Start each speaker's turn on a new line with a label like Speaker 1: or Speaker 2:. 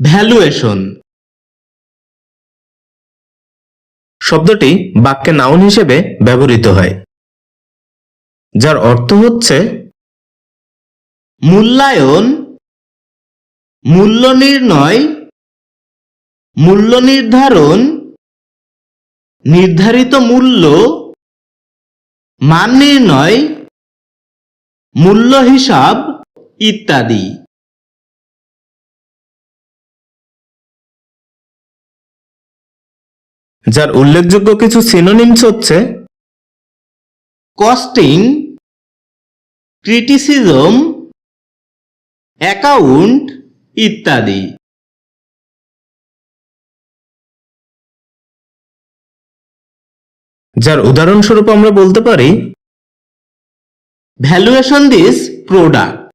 Speaker 1: Valuation.
Speaker 2: শব্দটি বাক্যে noun হিসেবে ব্যবহৃত হয়, যার অর্থ হচ্ছে
Speaker 1: মূল্যায়ন মূল্য নির্ণয় মূল্য নির্ধারণ নির্ধারিত মূল্য, মান নির্ণয়, মূল্য হিসাব ইত্যাদি।
Speaker 2: যার উল্লেখযোগ্য কিছু সিনোনিমস হচ্ছে
Speaker 1: কস্টিং ক্রিটিসিজম অ্যাকাউন্ট ইত্যাদি।
Speaker 2: যার উদাহরণস্বরূপ আমরা বলতে পারি
Speaker 1: ভ্যালুয়েশন দিস প্রোডাক্ট